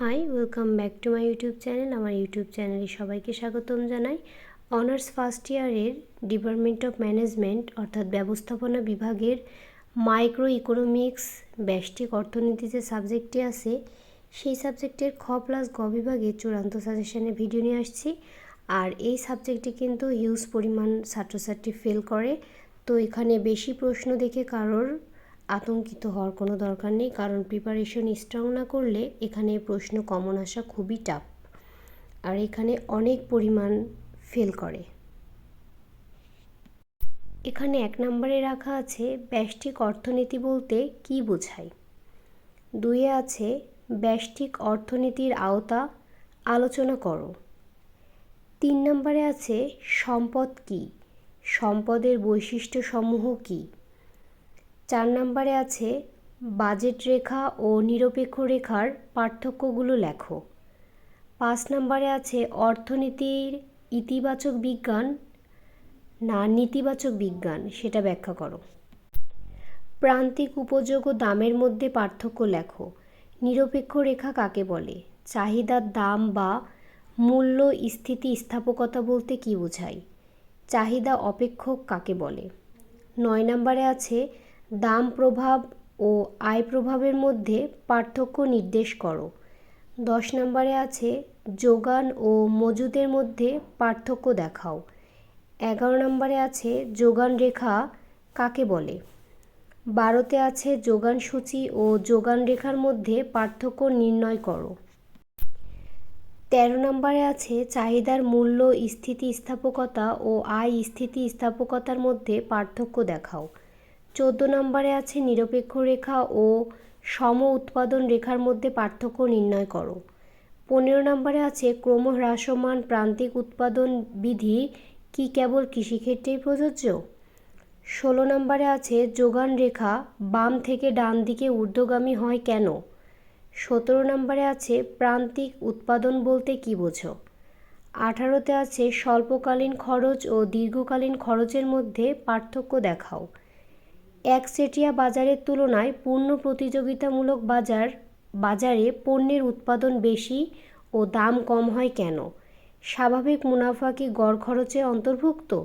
Hi welcome back to my YouTube channel আমার YouTube চ্যানেলে সবাইকে স্বাগতম জানাই। অনার্স ফার্স্ট ইয়ারের ডিপার্টমেন্ট অফ ম্যানেজমেন্ট অর্থাৎ ব্যবস্থাপনা বিভাগের মাইক্রো ইকোনমিক্স ব্যষ্টিক অর্থনীতি যে সাবজেক্টটি আছে, সেই সাবজেক্টের খ প্লাস গ বিভাগে চূড়ান্ত সাজেশনে ভিডিও নিয়ে আসছি। আর এই সাবজেক্টে কিন্তু হিউজ পরিমাণ ছাত্রছাত্রী ফেল করে। তো এখানে বেশি প্রশ্ন দেখে কারোর আতঙ্কিত হওয়ার কোনো দরকার নেই, কারণ প্রিপারেশন স্ট্রং না করলে এখানে প্রশ্ন কমন আসা খুবই টাফ আর এখানে অনেক পরিমাণ ফেল করে। এখানে এক নম্বরে রাখা আছে, ব্যষ্টিক অর্থনীতি বলতে কি বোঝায়? দুইয়ে আছে, ব্যষ্টিক অর্থনীতির আওতা, আলোচনা করো। তিন নম্বরে আছে, সম্পদ কি? সম্পদের বৈশিষ্ট্যসমূহ কী? চার নম্বরে আছে, বাজেট রেখা ও নিরপেক্ষ রেখার পার্থক্যগুলো লেখো। পাঁচ নম্বরে আছে, অর্থনীতির ইতিবাচক বিজ্ঞান না নেতিবাচক বিজ্ঞান, সেটা ব্যাখ্যা করো। প্রান্তিক উপযোগ ও দামের মধ্যে পার্থক্য লেখো। নিরপেক্ষ রেখা কাকে বলে? চাহিদার দাম বা মূল্য স্থিতি স্থাপকতা বলতে কী বোঝায়? চাহিদা অপেক্ষক কাকে বলে? নয় নম্বরে আছে দাম প্রভাব ও আয় প্রভাবের মধ্যে পার্থক্য নির্দেশ করো। দশ নম্বরে আছে, যোগান ও মজুদের মধ্যে পার্থক্য দেখাও। এগারো নম্বরে আছে, যোগান রেখা কাকে বলে? বারোতে আছে, যোগান সূচি ও যোগান রেখার মধ্যে পার্থক্য নির্ণয় করো। তেরো নম্বরে আছে, চাহিদার মূল্য, স্থিতিস্থাপকতা ও আয় স্থিতিস্থাপকতার মধ্যে পার্থক্য দেখাও। চোদ্দ নম্বরে আছে নিরপেক্ষ রেখা ও সম উৎপাদন রেখার মধ্যে পার্থক্য নির্ণয় করো। পনেরো নম্বরে আছে ক্রমহ্রাসমান প্রান্তিক উৎপাদন বিধি কি কেবল কৃষিক্ষেত্রেই প্রযোজ্য? ষোলো নম্বরে আছে যোগান রেখা বাম থেকে ডান দিকে ঊর্ধ্বগামী হয় কেন? সতেরো নম্বরে আছে প্রান্তিক উৎপাদন বলতে কী বোঝো? আঠারোতে আছে স্বল্পকালীন খরচ ও দীর্ঘকালীন খরচের মধ্যে পার্থক্য দেখাও। একচেটিয়া বাজারের তুলনায় পূর্ণ প্রতিযোগিতামূলক বাজার, বাজারে পণ্যের উৎপাদন বেশি ও দাম কম হয় কেন? স্বাভাবিক মুনাফা কি গড় খরচে অন্তর্ভুক্ত?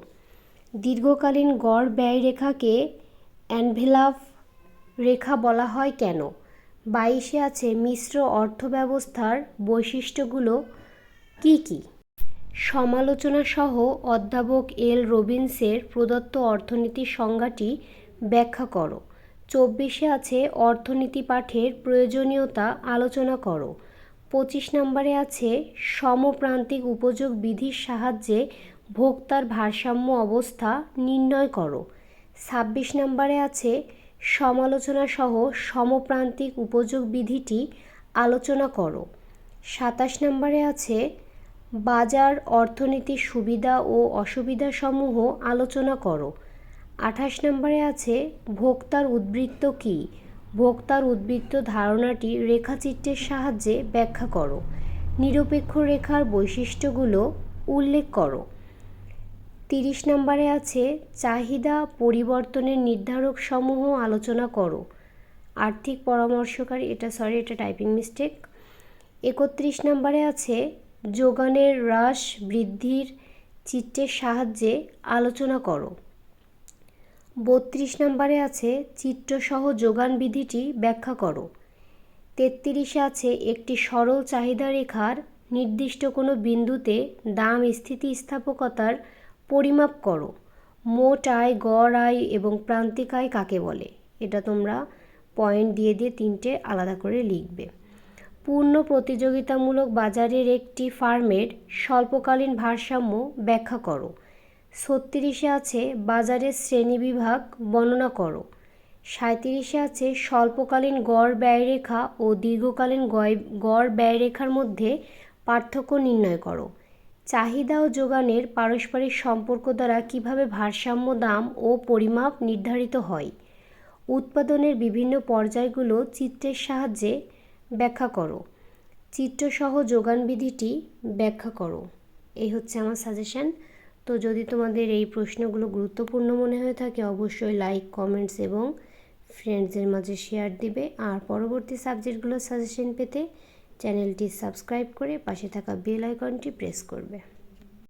দীর্ঘকালীন গড় ব্যয় রেখাকে অ্যানভেলাভ রেখা বলা হয় কেন? বাইশে আছে মিশ্র অর্থব্যবস্থার বৈশিষ্ট্যগুলো কি কি? সমালোচনা সহ অধ্যাপক এল রবিন্সের প্রদত্ত অর্থনীতির সংজ্ঞাটি ব্যাখ্যা করো। চব্বিশে আছে অর্থনীতি পাঠের প্রয়োজনীয়তা আলোচনা করো। পঁচিশ নম্বরে আছে সমপ্রান্তিক উপযোগ বিধির সাহায্যে ভোক্তার ভারসাম্য অবস্থা নির্ণয় করো। ছাব্বিশ নম্বরে আছে সমালোচনা সহ সমপ্রান্তিক উপযোগ বিধিটি আলোচনা করো। সাতাশ নম্বরে আছে বাজার, অর্থনীতির সুবিধা ও অসুবিধাসমূহ আলোচনা করো। আঠাশ নম্বরে আছে, ভোক্তার উদ্বৃত্ত কী? ভোক্তার উদ্বৃত্ত ধারণাটি রেখাচিত্রের সাহায্যে ব্যাখ্যা করো। নিরপেক্ষ রেখার বৈশিষ্ট্যগুলো উল্লেখ করো। তিরিশ নম্বরে আছে, চাহিদা পরিবর্তনের নির্ধারক সমূহ আলোচনা করো। আর্থিক পরামর্শকারী, এটা সরি এটা টাইপিং মিস্টেক একত্রিশ নম্বরে আছে, যোগানের হ্রাস বৃদ্ধির চিত্রের সাহায্যে আলোচনা করো। বত্রিশ নম্বরে আছে চিত্রসহ যোগান বিধিটি ব্যাখ্যা করো। তেত্রিশে আছে একটি সরল চাহিদা রেখার নির্দিষ্ট কোনো বিন্দুতে দাম স্থিতিস্থাপকতার পরিমাপ করো। মোট আয়, গড় আয় এবং প্রান্তিক আয় কাকে বলে? এটা তোমরা পয়েন্ট দিয়ে দিয়ে তিনটে আলাদা করে লিখবে। পূর্ণ প্রতিযোগিতামূলক বাজারের একটি ফার্মের স্বল্পকালীন ভারসাম্য ব্যাখ্যা করো। ছত্রিশে আছে বাজারের শ্রেণীবিভাগ বর্ণনা করো। সাঁত্রিশে আছে স্বল্পকালীন গড় ব্যয়রেখা ও দীর্ঘকালীন গড় ব্যয়রেখার মধ্যে পার্থক্য নির্ণয় করো। চাহিদা ও যোগানের পারস্পরিক সম্পর্ক দ্বারা কীভাবে ভারসাম্য, দাম ও পরিমাপ নির্ধারিত হয়? উৎপাদনের বিভিন্ন পর্যায়গুলো চিত্রের সাহায্যে ব্যাখ্যা করো। চিত্রসহ যোগান বিধিটি ব্যাখ্যা করো। এই হচ্ছে আমার সাজেশন তো যদি তোমাদের এই প্রশ্নগুলো গুরুত্বপূর্ণ মনে হয়ে থাকে, অবশ্যই লাইক কমেন্টস এবং ফ্রেন্ডসদের মাঝে শেয়ার দিবে। আর পরবর্তী সাবজেক্টগুলোর সাজেশন পেতে চ্যানেলটি সাবস্ক্রাইব করে পাশে থাকা বেল আইকনটি প্রেস করবে।